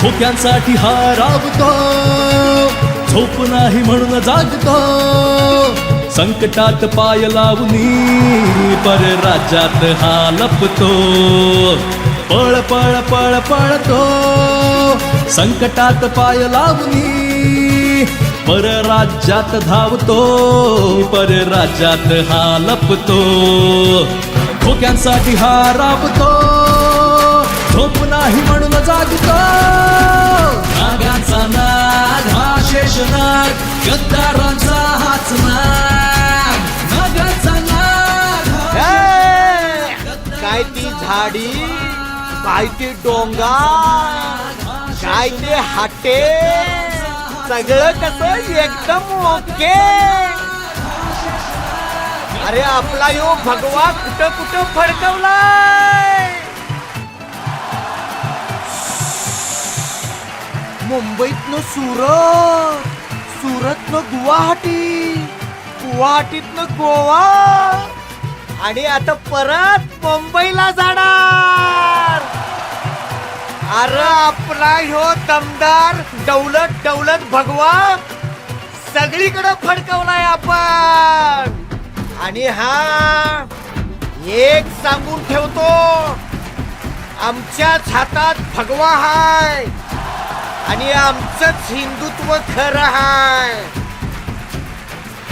खोक्यांसाठी हा राबतो. झोप नाही म्हणून जागतो. संकटात पाय लावणी पर राज्यात हा लपतो. पळ पळ पळ पळतो. संकटात पाय लावणी पर राज्यात धावतो. पर राज्यात हा लपतो. खोक्यांसाठी हा राबतो. झोप नाही म्हणून जागतो. नागाचा नाग हा शेषनाग गद्दारांचा हाच नाग. नागाचा नाग काय ती झाडी? काय ते डोंगर काय ते हाटे? सगळं कसं एकदम ओके? अरे आपला यो भगवा कुठं कुठं फडकवलाय? मुंबईतनं सुरत सुरतनं गुवाहाटी गुवाहाटीतनं गोवा आणि आता परत मुंबईला जाणार. अरे आपला ह्यो दमदार डौलत डौलत भगवा सगळीकडे फडकवलाय आपण. आणि हा एक सांगून ठेवतो आमच्याच हातात भगवा हाय. आणि आमचंच हिंदुत्व खरं हाय.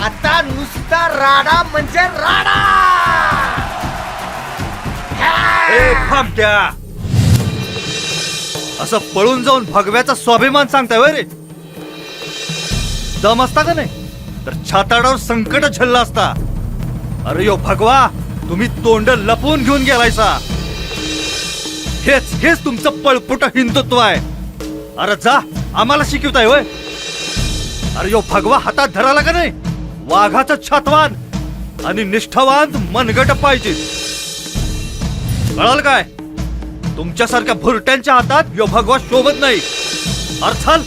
आता नुसता राडा म्हणजे राडा. ए भामट्या असं पळून जाऊन भगव्याचा स्वाभिमान सांगताय वय रे. दम असता का नाही? तर छाताडावर संकट झल्ला असता. अरे यो भगवा तुम्ही तोंड लपवून घेऊन गेलायसा. हेच हेच तुमचं पळपुट हिंदुत्व आहे. अरे जा आम्हाला शिकवताय वय अरे यो भगवा हातात धराला का नाही? वाघाचं छातवान आणि निष्ठावान मनगट पाहिजे. कळाल काय? तुमच्यासारख्या भुरट्यांच्या हातात यो भगवा शोभत नाही. अर्थाल